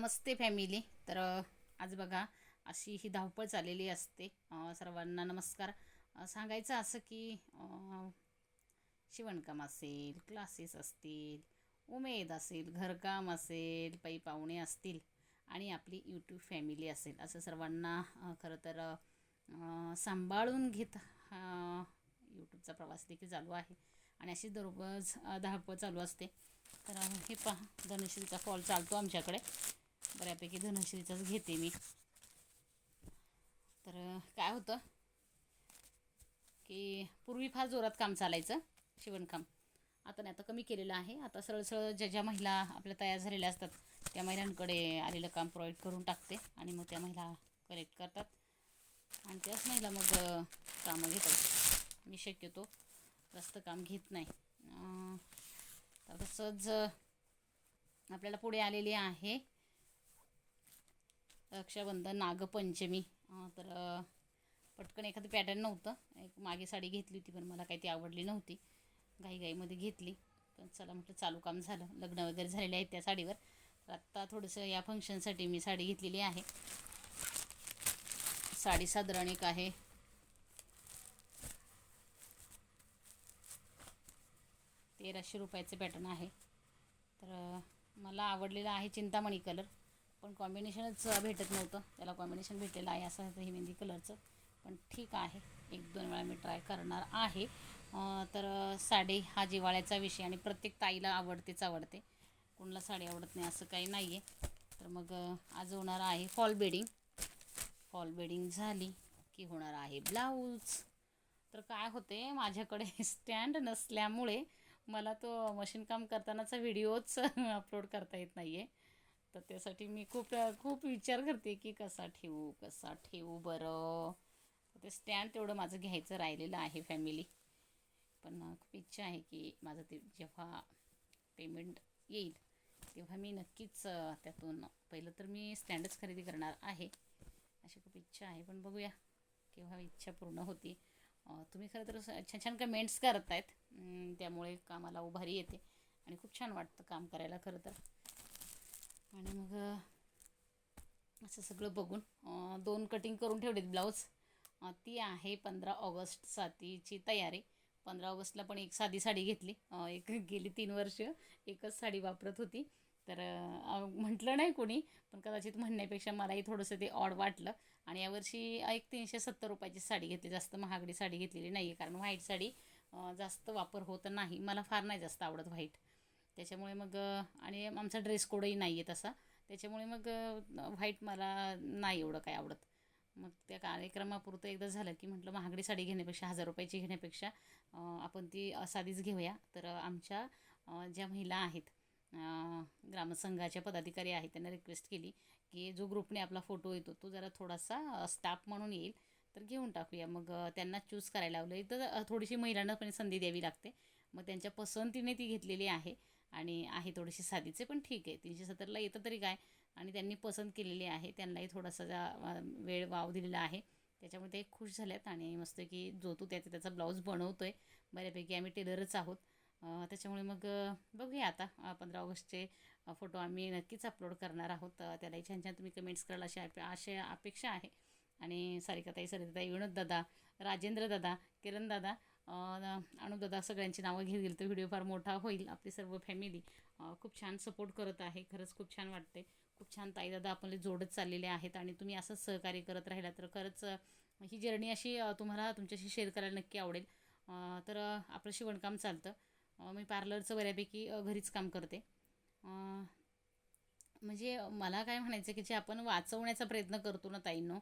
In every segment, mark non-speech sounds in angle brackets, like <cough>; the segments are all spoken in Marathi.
नमस्ते फॅमिली. तर आज बघा अशी ही धावपळ चाललेली असते. सर्वांना नमस्कार. सांगायचं असं की शिवणकाम असेल क्लासेस असतील उमेद असेल घरकाम असेल पै पाहुणे असतील आणि आपली यूट्यूब फॅमिली असेल असं सर्वांना खरं तर सांभाळून घेत हा यूट्यूबचा प्रवास देखील चालू आहे. आणि अशी दररोज धावपळ चालू असते. तर हे पहा धनश्रीचा फॉल चालतो आमच्याकडे. बऱ्यापैकी धनश्रीचाच घेते मी. तर काय होतं? की पूर्वी फार जोरात काम चालायचं शिवणकाम. आता नाही आता कमी केलेलं आहे. आता सरळ सरळ ज्या ज्या महिला आपल्या तयार झालेल्या असतात त्या महिलांकडे आलेलं काम प्रोव्हाइड करून टाकते आणि मग त्या महिला कलेक्ट करतात. आणि त्याच महिला मग कामं घेतात. मी शक्यतो जास्त काम घेत नाही. तर तसंच आपल्याला पुढे आलेली आहे. रक्षाबंधन नागपंचमी तर पटकन एखादं पॅटर्न नव्हतं. एक मागे साडी घेतली होती पण मला काही ती आवडली नव्हती. घाईघाईमध्ये घेतली. पण चला म्हटलं चालू काम झालं. लग्न वगैरे झालेले आहेत त्या साडीवर. तर आत्ता थोडंसं या फंक्शनसाठी मी साडी घेतलेली आहे. साडी साधारण एक आहे. तेराशे रुपयाचं पॅटर्न आहे. तर मला आवडलेलं आहे चिंतामणी कलर पण कॉम्बिनेशनच भेटत नव्हतं. त्याला कॉम्बिनेशन भेटलेलं आहे असं हे मेहंदी कलरचं पण ठीक आहे. एक दोन वेळा मी ट्राय करणार आहे. तर साडी हा जिवाळ्याचा विषय आणि प्रत्येक ताईला आवडतेच आवडते. कोणाला साडी आवडत नाही असं काही नाही आहे तर मग आज होणार आहे फॉल बेडिंग फॉल बेडिंग झाली की होणार आहे ब्लाऊज तर काय होते माझ्याकडे <laughs> स्टँड नसल्यामुळे मला तो मशीन काम करतानाचा व्हिडिओच अपलोड <laughs> करता येत नाही आहे तर त्यासाठी मी खूप खूप विचार करते की कसा ठेवू कसा ठेवू बरं. ते स्टँड तेवढं माझं घ्यायचं राहिलेलं आहे फॅमिली पण खूप इच्छा आहे की माझं ते जेव्हा पेमेंट येईल तेव्हा मी नक्कीच त्यातून पहिलं तर मी स्टँडच खरेदी करणार आहे. अशी खूप इच्छा आहे पण बघूया केव्हा इच्छा पूर्ण होती. तुम्ही खरं तर छान छान कमेंट्स करतायत. आहेत त्यामुळे कामाला उभारी येते. आणि खूप छान वाटतं काम करायला खरं तर. आणि मग असं सगळं बघून दोन कटिंग करून ठेवलेत ब्लाऊज ती आहे पंधरा ऑगस्टसाठीची तयारी. पंधरा ऑगस्टला पण एक साधी साडी घेतली. एक गेली तीन वर्ष एकच साडी वापरत होती. तर म्हटलं नाही कोणी पण कदाचित म्हणण्यापेक्षा मलाही थोडंसं ते ऑड वाटलं. आणि यावर्षी एक तीनशे सत्तर रुपयाची साडी घेतली. जास्त महागडी साडी घेतलेली नाही आहे कारण व्हाईट साडी जास्त वापर होत नाही. मला फार नाही जास्त आवडत व्हाईट त्याच्यामुळे मग आणि आमचा ड्रेस कोडही नाही आहे तसा. त्याच्यामुळे मग व्हाईट मला नाही एवढं काय आवडत. मग त्या कार्यक्रमापुरतं एकदा झालं की म्हटलं महागडी साडी घेण्यापेक्षा हजार रुपयाची घेण्यापेक्षा आपण ती साधीच घेऊया. तर आमच्या ज्या महिला आहेत ग्रामसंघाच्या पदाधिकारी आहेत त्यांना रिक्वेस्ट केली की जो ग्रुपने आपला फोटो येतो तो जरा थोडासा स्टाफ म्हणून येईल तर घेऊन टाकूया. मग त्यांना चूज करायला लावलं तर थोडीशी महिलांना पण संधी द्यावी लागते. मग त्यांच्या पसंतीने ती घेतलेली आहे. आणि आहे थोडीशी साधीचे पण ठीक आहे. तीनशे सत्तरला येतं तरी काय? आणि त्यांनी पसंत केलेली आहे. त्यांनाही थोडासा जा वेळ वाव दिलेला आहे. त्याच्यामुळे ते खुश झाल्यात आणि मस्त की जो तू त्याचा त्याचा ब्लाऊज बनवतो आहे बऱ्यापैकी आम्ही टेलरच आहोत. त्याच्यामुळे मग बघूया आता पंधरा ऑगस्टचे फोटो आम्ही नक्कीच अपलोड करणार आहोत. त्यालाही छान छान तुम्ही कमेंट्स कराल अशी अपे अशी अपेक्षा आहे. आणि सारिकाताई सरिताताई विनोद दादा राजेंद्र दादा किरण दादा अनुदादा सगळ्यांची नावं घेत गेली तर व्हिडिओ फार मोठा होईल. आपली सर्व फॅमिली खूप छान सपोर्ट करत आहे. खरंच खूप छान वाटते खूप छान ताईदादा आपले जोडत चाललेले आहेत आणि तुम्ही असंच सहकार्य करत राहिला तर खरंच ही जर्नी अशी तुम्हाला तुमच्याशी शेअर करायला नक्की आवडेल. तर आपलं शिवणकाम चालतं. मी पार्लरचं बऱ्यापैकी घरीच काम करते. म्हणजे मला काय म्हणायचं की जे आपण वाचवण्याचा प्रयत्न करतो ना ताईंनो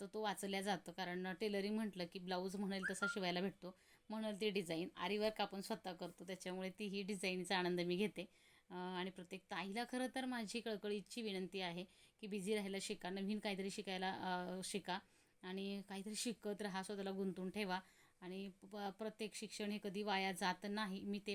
तर तो वाचल्या जातं. कारण टेलरिंग म्हटलं की ब्लाऊज म्हणेल तसा शिवायला भेटतो. म्हणेल ती डिझाईन आरीवर्क आपण स्वतः करतो त्याच्यामुळे ती ही डिझाईनचा आनंद मी घेते. आणि प्रत्येक ताईला खरं तर माझी कळकळीची विनंती आहे की बिझी राहायला शिका नवीन काहीतरी शिकायला शिका आणि काहीतरी शिकत राहा स्वतःला गुंतून ठेवा. आणि प प्रत्येक शिक्षण हे कधी वाया जात नाही मी ते